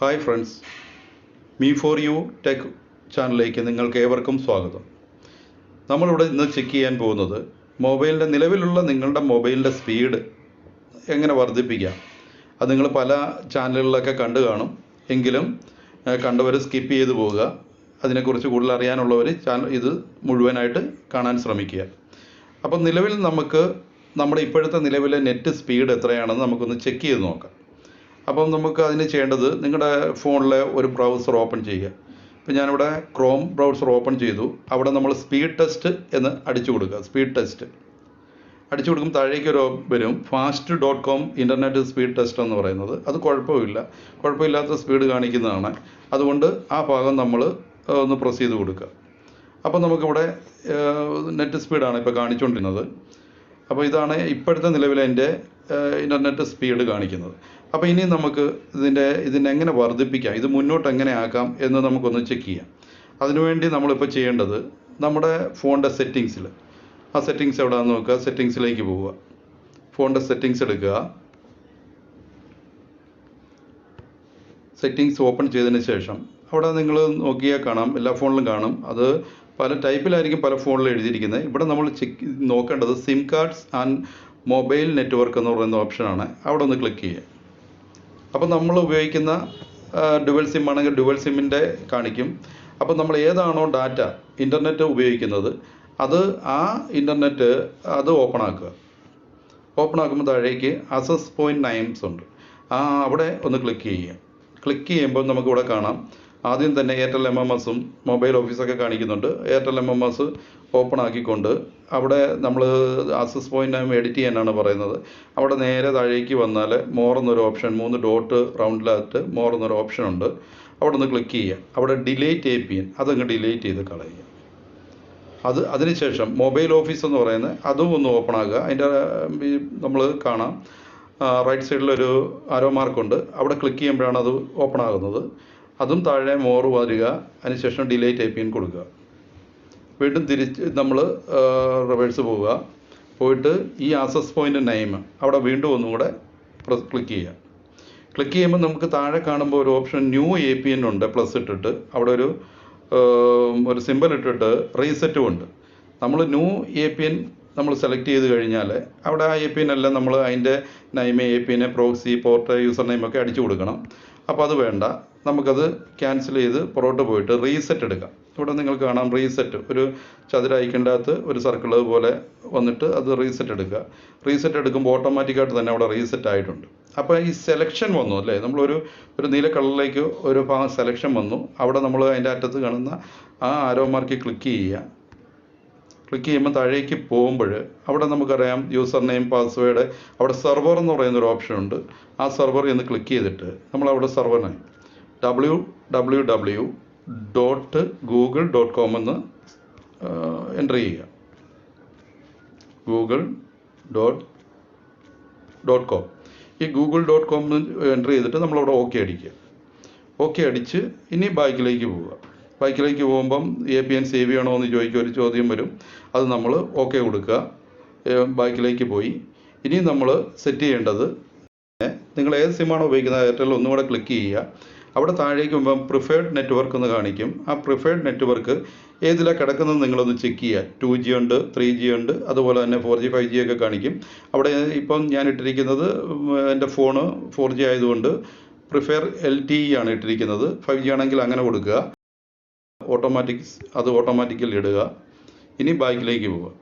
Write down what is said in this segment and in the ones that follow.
Hi friends me for you tech ചാനലിലേക്ക് നിങ്ങൾക്ക് ഏവർക്കും സ്വാഗതം. നമ്മളിവിടെ ഇന്ന് ചെക്ക് ചെയ്യാൻ പോകുന്നത് മൊബൈലിന്റെ നിലവിലുള്ള നിങ്ങളുടെ മൊബൈലിന്റെ സ്പീഡ് എങ്ങനെ വർദ്ധിപ്പിക്കാം. അത് നിങ്ങൾ പല ചാനലുകളിലൊക്കെ കണ്ടു കാണും. എങ്കിലും കണ്ടവർ സ്കിപ്പ് ചെയ്തു പോവുക. അതിനെക്കുറിച്ച് കൂടുതൽ അറിയാനുള്ളവർ ചാനൽ ഇത് മുഴുവനായിട്ട് കാണാൻ ശ്രമിക്കുക. അപ്പം നിലവിൽ നമുക്ക് നമ്മുടെ ഇപ്പോഴത്തെ നിലവിലെ നെറ്റ് സ്പീഡ് എത്രയാണെന്ന് നമുക്കൊന്ന് ചെക്ക് ചെയ്ത് നോക്കാം. അപ്പം നമുക്ക് അതിന് ചെയ്യേണ്ടത് നിങ്ങളുടെ ഫോണിലെ ഒരു ബ്രൗസർ ഓപ്പൺ ചെയ്യുക. ഇപ്പം ഞാനിവിടെ ക്രോം ബ്രൗസർ ഓപ്പൺ ചെയ്തു. അവിടെ നമ്മൾ സ്പീഡ് ടെസ്റ്റ് എന്ന് അടിച്ചു കൊടുക്കുക. സ്പീഡ് ടെസ്റ്റ് അടിച്ചു കൊടുക്കും താഴേക്ക് ഒരു വരും fast dot com internet speed test എന്ന് പറയുന്നത്. അത് കുഴപ്പമില്ല. കുഴപ്പമില്ലാത്ത സ്പീഡ് കാണിക്കുന്നതാണ്. അതുകൊണ്ട് ആ ഭാഗം നമ്മൾ ഒന്ന് പ്രസ് ചെയ്ത് കൊടുക്കുക. അപ്പോൾ നമുക്കിവിടെ നെറ്റ് സ്പീഡാണ് ഇപ്പോൾ കാണിച്ചുകൊണ്ടിരുന്നത് അപ്പോൾ ഇതാണ് ഇപ്പോഴത്തെ നിലവിലെ എന്റെ ഇന്റർനെറ്റ് സ്പീഡ് കാണിക്കുന്നത്. അപ്പോൾ ഇനി നമുക്ക് ഇതിന്റെ ഇതിനെ എങ്ങനെ വർദ്ധിപ്പിക്കാം? ഇത് മുന്നോട്ട് എങ്ങനെ ആക്കാം എന്ന് നമുക്കൊന്ന് ചെക്ക് ചെയ്യാം. അതിനുവേണ്ടി നമ്മളിപ്പോൾ ചെയ്യേണ്ടത് നമ്മുടെ ഫോണിന്റെ സെറ്റിങ്സിൽ ആ സെറ്റിങ്സ് എവിടെയാണെന്ന് നോക്കുക. സെറ്റിങ്സിലേക്ക് പോവുക. ഫോണിന്റെ സെറ്റിങ്സ് എടുക്കുക. സെറ്റിങ്സ് ഓപ്പൺ ചെയ്തതിന് ശേഷം അവിടെ നിങ്ങൾ നോക്കിയാൽ കാണാം. എല്ലാ ഫോണിലും കാണും. അത് പല ടൈപ്പിലായിരിക്കും പല ഫോണിലും എഴുതിയിരിക്കുന്നത്. ഇവിടെ നമ്മൾ ചെക്ക് നോക്കേണ്ടത് SIM cards and mobile network എന്ന് പറയുന്ന ഓപ്ഷനാണ്. അവിടെ ഒന്ന് ക്ലിക്ക് ചെയ്യുക. അപ്പോൾ നമ്മൾ ഉപയോഗിക്കുന്ന ഡുവൽ സിം ആണെങ്കിൽ ഡുവൽ സിമ്മിന്റെ കാണിക്കും. അപ്പോൾ നമ്മൾ ഏതാണോ ഡാറ്റ ഇന്റർനെറ്റ് ഉപയോഗിക്കുന്നത് അത് ആ ഇന്റർനെറ്റ് അത് ഓപ്പൺ ആക്കുക. ഓപ്പൺ ആക്കുമ്പോൾ താഴേക്ക് അസസ് പോയിന്റ് നയൻസ് ഉണ്ട്. ആ അവിടെ ഒന്ന് ക്ലിക്ക് ചെയ്യുക. ക്ലിക്ക് ചെയ്യുമ്പോൾ നമുക്കിവിടെ കാണാം. ആദ്യം തന്നെ എയർടെൽ എം എം എസും മൊബൈൽ ഓഫീസൊക്കെ കാണിക്കുന്നുണ്ട്. Airtel M M S open ആക്കിക്കൊണ്ട് അവിടെ നമ്മൾ ആക്സസ് പോയിന്റ് എഡിറ്റ് ചെയ്യാനാണ് പറയുന്നത്. അവിടെ നേരെ താഴേക്ക് വന്നാൽ മോർ എന്നൊരു ഓപ്ഷൻ മൂന്ന് ഡോട്ട് റൗണ്ടിലായിട്ട് മോർ എന്നൊരു ഓപ്ഷൻ ഉണ്ട്. അവിടെ ഒന്ന് ക്ലിക്ക് ചെയ്യുക. അവിടെ ഡിലേറ്റ് എ പി എൻ അതങ്ങ് ഡിലേറ്റ് ചെയ്ത് കളയുക. അത് അതിനുശേഷം മൊബൈൽ ഓഫീസ് എന്ന് പറയുന്നത് അതും ഒന്ന് ഓപ്പൺ ആകുക അതിന്റെ നമ്മൾ കാണാം. റൈറ്റ് സൈഡിലൊരു ആരോ മാർക്കുണ്ട് അവിടെ ക്ലിക്ക് ചെയ്യുമ്പോഴാണ് അത് ഓപ്പൺ ആകുന്നത്. അതും താഴെ മോർ വരിക. അതിനുശേഷം ഡിലേറ്റ് ഐ പി എൻ കൊടുക്കുക. വീണ്ടും തിരിച്ച് നമ്മൾ റിവേഴ്സ് പോവുക. പോയിട്ട് ഈ ആസസ് പോയിന്റ് നെയിം അവിടെ വീണ്ടും ഒന്നും കൂടെ ക്ലിക്ക് ചെയ്യുക. ക്ലിക്ക് ചെയ്യുമ്പോൾ നമുക്ക് താഴെ കാണുമ്പോൾ ഒരു option new A P N ഉണ്ട് പ്ലസ് ഇട്ടിട്ട്. അവിടെ ഒരു ഒരു സിമ്പിൾ ഇട്ടിട്ട് റീസെറ്റും ഉണ്ട്. നമ്മൾ ന്യൂ എ പി എൻ നമ്മൾ സെലക്ട് ചെയ്ത് കഴിഞ്ഞാൽ അവിടെ ആ എ പി എല്ലാം നമ്മൾ അതിന്റെ നൈമ എ പി എനെ പ്രോക്സി പോർട്ട് യൂസർ നെയിമൊക്കെ അടിച്ചു കൊടുക്കണം. അപ്പോൾ അത് വേണ്ട. നമുക്കത് ക്യാൻസൽ ചെയ്ത് പുറകോട്ട് പോയിട്ട് റീസെറ്റ് എടുക്കാം. ഇവിടെ നിങ്ങൾക്ക് കാണാം റീസെറ്റ് ഒരു ചതുര ഐക്കന്റെ അകത്ത് ഒരു സർക്കിൾ പോലെ വന്നിട്ട് അത് റീസെറ്റ് എടുക്കുക. റീസെറ്റ് എടുക്കുമ്പോൾ ഓട്ടോമാറ്റിക്കായിട്ട് തന്നെ അവിടെ റീസെറ്റ് ആയിട്ടുണ്ട്. അപ്പോൾ ഈ സെലക്ഷൻ വന്നു അല്ലേ? നമ്മളൊരു ഒരു നീല കളറിലേക്ക് ഒരു സെലക്ഷൻ വന്നു. അവിടെ നമ്മൾ അതിന്റെ അറ്റത്ത് കാണുന്ന ആ ആരോ മാർക്ക് ക്ലിക്ക് ചെയ്യുക. ക്ലിക്ക് ചെയ്യുമ്പോൾ താഴേക്ക് പോകുമ്പോൾ അവിടെ നമുക്കറിയാം യൂസർ നെയിം പാസ്വേഡ് അവിടെ സെർവർ എന്ന് പറയുന്ന ഒരു ഓപ്ഷൻ ഉണ്ട്. ആ സെർവർ എന്ന് ക്ലിക്ക് ചെയ്തിട്ട് നമ്മൾ അവിടെ സെർവറിനെ W W W dot Google dot com എന്ന് എന്റർ ചെയ്യുക. ഗൂഗിൾ ഡോട്ട് ഡോട്ട് കോം ഈ ഗൂഗിൾ ഡോട്ട് കോം എന്റർ ചെയ്തിട്ട് നമ്മളവിടെ ഓക്കെ അടിക്കുക. ഓക്കെ അടിച്ച് ഇനി ബാക്കിലേക്ക് പോവുക. ബാക്കിലേക്ക് പോകുമ്പം A P N C save ആണോ എന്ന് ചോദിക്കുക ഒരു ചോദ്യം വരും. അത് നമ്മൾ ഓക്കെ കൊടുക്കുക. ബൈക്കിലേക്ക് പോയി. ഇനി നമ്മൾ സെറ്റ് ചെയ്യേണ്ടത് നിങ്ങൾ ഏത് സിമ്മാണോ ഉപയോഗിക്കുന്നത് എയർടെൽ ഒന്നും കൂടെ ക്ലിക്ക് ചെയ്യുക. അവിടെ താഴേക്ക് പോകുമ്പം പ്രിഫേർഡ് നെറ്റ്വർക്ക് എന്ന് കാണിക്കും. ആ പ്രിഫേർഡ് നെറ്റ്വർക്ക് ഏതിലാണ് കിടക്കുന്നത് നിങ്ങളൊന്ന് ചെക്ക് ചെയ്യുക. ടു ജി ഉണ്ട് ത്രീ ജി ഉണ്ട് അതുപോലെ തന്നെ ഫോർ ജി ഫൈവ് ജി ഒക്കെ കാണിക്കും. അവിടെ ഇപ്പം ഞാൻ ഇട്ടിരിക്കുന്നത് എന്റെ ഫോണ് ഫോർ ജി ആയതുകൊണ്ട് പ്രിഫെയർ എൽ ടി ഇ ആണ് ഇട്ടിരിക്കുന്നത്. ഫൈവ് ജി ആണെങ്കിൽ അങ്ങനെ കൊടുക്കുക. ഓട്ടോമാറ്റിക് അത് ഓട്ടോമാറ്റിക്കലി ഇടുക. ഇനി ബാക്കിലേക്ക് പോവുക.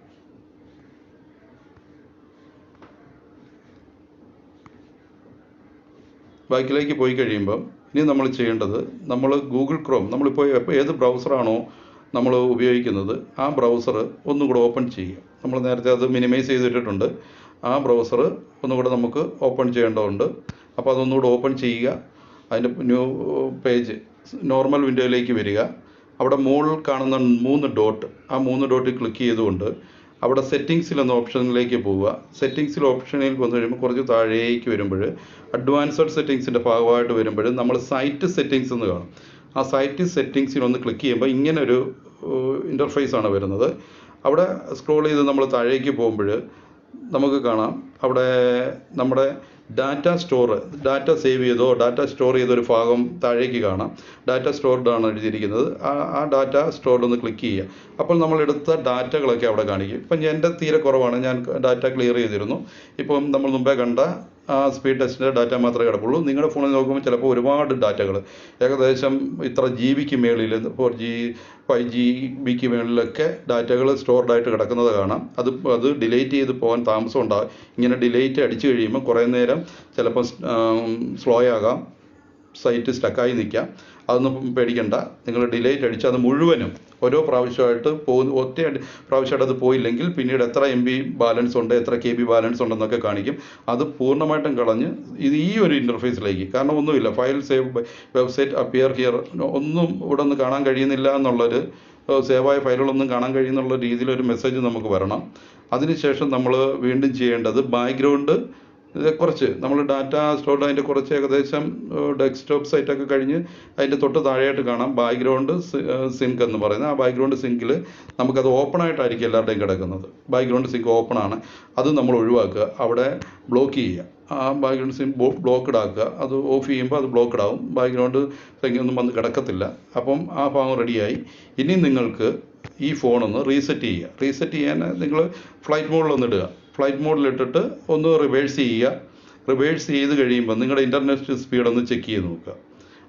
ബാക്കിലേക്ക് പോയി കഴിയുമ്പം ഇനി നമ്മൾ ചെയ്യേണ്ടത് നമ്മൾ ഗൂഗിൾ ക്രോം നമ്മളിപ്പോൾ ഏത് ബ്രൗസറാണോ നമ്മൾ ഉപയോഗിക്കുന്നത് ആ ബ്രൗസർ ഒന്നുകൂടെ ഓപ്പൺ ചെയ്യുക. നമ്മൾ നേരത്തെ അത് മിനിമൈസ് ചെയ്തിട്ടിട്ടുണ്ട്. ആ ബ്രൗസർ ഒന്നുകൂടെ നമുക്ക് ഓപ്പൺ ചെയ്യേണ്ടതുണ്ട്. അപ്പോൾ അതൊന്നുകൂടെ ഓപ്പൺ ചെയ്യുക. അതിന്റെ ന്യൂ പേജ് നോർമൽ വിൻഡോയിലേക്ക് വരിക. അവിടെ മുകളിൽ കാണുന്ന മൂന്ന് ഡോട്ട് ആ മൂന്ന് ഡോട്ടിൽ ക്ലിക്ക് ചെയ്തുകൊണ്ട് അവിടെ സെറ്റിങ്സിൽ എന്ന ഓപ്ഷനിലേക്ക് പോവുക. സെറ്റിങ്സിൽ ഓപ്ഷനിൽ വന്നു കഴിയുമ്പോൾ കുറച്ച് താഴേക്ക് വരുമ്പോൾ അഡ്വാൻസ്ഡ് സെറ്റിങ്സിന്റെ ഭാഗമായിട്ട് വരുമ്പോൾ നമ്മൾ സൈറ്റ് സെറ്റിങ്സ് എന്ന് കാണും. ആ സൈറ്റ് സെറ്റിങ്സിൽ ഒന്ന് ക്ലിക്ക് ചെയ്യുമ്പോൾ ഇങ്ങനെ ഒരു ഇന്റർഫേസ് ആണ് വരുന്നത്. അവിടെ സ്ക്രോൾ ചെയ്ത് നമ്മൾ താഴേക്ക് പോകുമ്പോൾ നമുക്ക് കാണാം. അവിടെ നമ്മുടെ ഡാറ്റ സ്റ്റോർ ഡാറ്റ സേവ് ചെയ്തോ ഡാറ്റ സ്റ്റോർ ചെയ്തൊരു ഭാഗം താഴേക്ക് കാണാം. ഡാറ്റ സ്റ്റോർഡ് ആണ് എഴുതിയിരിക്കുന്നത്. ആ ഡാറ്റ സ്റ്റോർഡ് ഒന്ന് ക്ലിക്ക് ചെയ്യുക. അപ്പോൾ നമ്മൾ എടുത്ത ഡാറ്റകളൊക്കെ അവിടെ കാണിക്കും. ഇപ്പം എന്റെ തീരെ കുറവാണ്. ഞാൻ ഡാറ്റ ക്ലിയർ ചെയ്തിരുന്നു. ഇപ്പം നമ്മൾ മുമ്പേ കണ്ട ആ സ്പീഡ് ടെസ്റ്റിന്റെ ഡാറ്റ മാത്രമേ കിടപ്പുള്ളൂ നിങ്ങളുടെ ഫോണിൽ നോക്കുമ്പോൾ ചിലപ്പോൾ ഒരുപാട് ഡാറ്റകൾ. ഏകദേശം ഇത്ര ജി ബിക്ക് മേളിൽ ഫോർ ജി ഫൈവ് ജി ബിക്ക് മേളിലൊക്കെ ഡാറ്റകൾ സ്റ്റോർഡ് ആയിട്ട് കിടക്കുന്നത് കാണാം. അത് അത് ഡിലീറ്റ് ചെയ്ത് പോകാൻ താമസം ഉണ്ടാകും ഇങ്ങനെ ഡിലീറ്റ് അടിച്ചു കഴിയുമ്പോൾ കുറേ നേരം ചിലപ്പോൾ സ്ലോ ആകാം. സൈറ്റ് സ്റ്റക്കായി നിൽക്കാം അതൊന്നും പേടിക്കണ്ട. നിങ്ങൾ ഡിലേറ്റ് അടിച്ച് അത് മുഴുവനും ഓരോ പ്രാവശ്യമായിട്ട് പോകുന്ന ഒറ്റ പ്രാവശ്യമായിട്ട് അത് പോയില്ലെങ്കിൽ പിന്നീട് എത്ര എം ബി ബാലൻസ് ഉണ്ട് എത്ര കെ ബി ബാലൻസ് ഉണ്ടെന്നൊക്കെ കാണിക്കും. അത് പൂർണമായിട്ടും കളഞ്ഞ് ഇത് ഈ ഒരു ഇന്റർഫേസിലേക്ക് കാരണം ഒന്നുമില്ല. File save website appear here ഒന്നും ഇവിടെ നിന്ന് കാണാൻ കഴിയുന്നില്ല എന്നുള്ളൊരു സേവായ ഫയലുകളൊന്നും കാണാൻ കഴിയുന്നുള്ള രീതിയിലൊരു മെസ്സേജ് നമുക്ക് വരണം. അതിനുശേഷം നമ്മൾ വീണ്ടും ചെയ്യേണ്ടത് ബാക്ക്ഗ്രൗണ്ട് കുറച്ച് നമ്മൾ ഡാറ്റ സ്റ്റോർഡ് അതിന്റെ കുറച്ച് ഏകദേശം ഡെസ്ക്ടോപ്പ് സൈറ്റൊക്കെ കഴിഞ്ഞ് അതിന്റെ തൊട്ട് താഴെയായിട്ട് കാണാം. ബാക്ക്ഗ്രൗണ്ട് സിങ്ക് എന്ന് പറയുന്നത്. ആ ബാക്ക്ഗ്രൗണ്ട് സിങ്കിൽ നമുക്കത് ഓപ്പൺ ആയിട്ടായിരിക്കും എല്ലാവരുടെയും കിടക്കുന്നത്. ബാക്ക്ഗ്രൗണ്ട് സിങ്ക് ഓപ്പൺ ആണ്. അത് നമ്മൾ ഒഴിവാക്കുക. അവിടെ ബ്ലോക്ക് ചെയ്യുക. ആ ബാക്ക്ഗ്രൗണ്ട് സിങ്ക് ബ്ലോക്ക്ഡ് ആക്കുക. അത് ഓഫ് ചെയ്യുമ്പോൾ അത് ബ്ലോക്ക്ഡ് ആവും. ബാക്ക്ഗ്രൗണ്ട് സിങ്ക് ഒന്നും വന്ന് കിടക്കത്തില്ല. അപ്പം ആ ഭാഗം റെഡിയായി ഇനി നിങ്ങൾക്ക് ഈ ഫോണൊന്ന് റീസെറ്റ് ചെയ്യുക. റീസെറ്റ് ചെയ്യാൻ നിങ്ങൾ ഫ്ലൈറ്റ് മോഡിലൊന്ന് ഇടുക. ഫ്ലൈറ്റ് മോഡിലിട്ടിട്ട് ഒന്ന് റിവേഴ്സ് ചെയ്യുക. റിവേഴ്സ് ചെയ്ത് കഴിയുമ്പോൾ നിങ്ങളുടെ ഇന്റർനെറ്റ് സ്പീഡ് ഒന്ന് ചെക്ക് ചെയ്ത് നോക്കുക.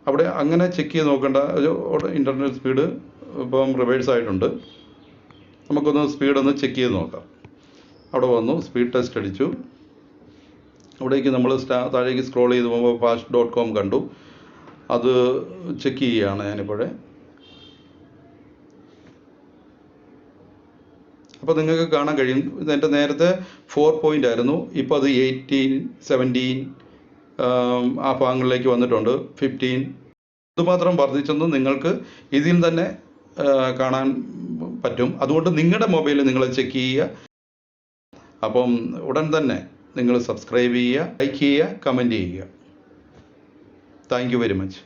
അവിടെ അങ്ങനെ ചെക്ക് ചെയ്ത് നോക്കേണ്ട ഒരു ഇന്റർനെറ്റ് സ്പീഡ് ഇപ്പം റിവേഴ്സ് ആയിട്ടുണ്ട്. നമുക്കൊന്ന് സ്പീഡ് ഒന്ന് ചെക്ക് ചെയ്ത് നോക്കാം. അവിടെ വന്നു സ്പീഡ് ടെസ്റ്റ് അടിച്ചു. അവിടേക്ക് നമ്മൾ സ്റ്റാ താഴേക്ക് സ്ക്രോൾ ചെയ്ത് പോകുമ്പോൾ ഫാസ്റ്റ് ഡോട്ട് കോം കണ്ടു. അത് ചെക്ക് ചെയ്യുകയാണ് ഞാനിപ്പോഴേ. അപ്പോൾ നിങ്ങൾക്ക് കാണാൻ കഴിയും. ഇതിന്റെ നേരത്തെ ഫോർ പോയിന്റ് ആയിരുന്നു. ഇപ്പോൾ അത് എയ്റ്റീൻ സെവന്റീൻ ആ ഭാഗങ്ങളിലേക്ക് വന്നിട്ടുണ്ട്. ഫിഫ്റ്റീൻ ഇതുമാത്രം വർദ്ധിച്ചെന്ന് നിങ്ങൾക്ക് ഇതിൽ തന്നെ കാണാൻ പറ്റും. അതുകൊണ്ട് നിങ്ങളുടെ മൊബൈലിൽ നിങ്ങൾ ചെക്ക് ചെയ്യുക. അപ്പം ഉടൻ തന്നെ നിങ്ങൾ സബ്സ്ക്രൈബ് ചെയ്യുക ലൈക്ക് ചെയ്യുക കമന്റ് ചെയ്യുക. Thank you very much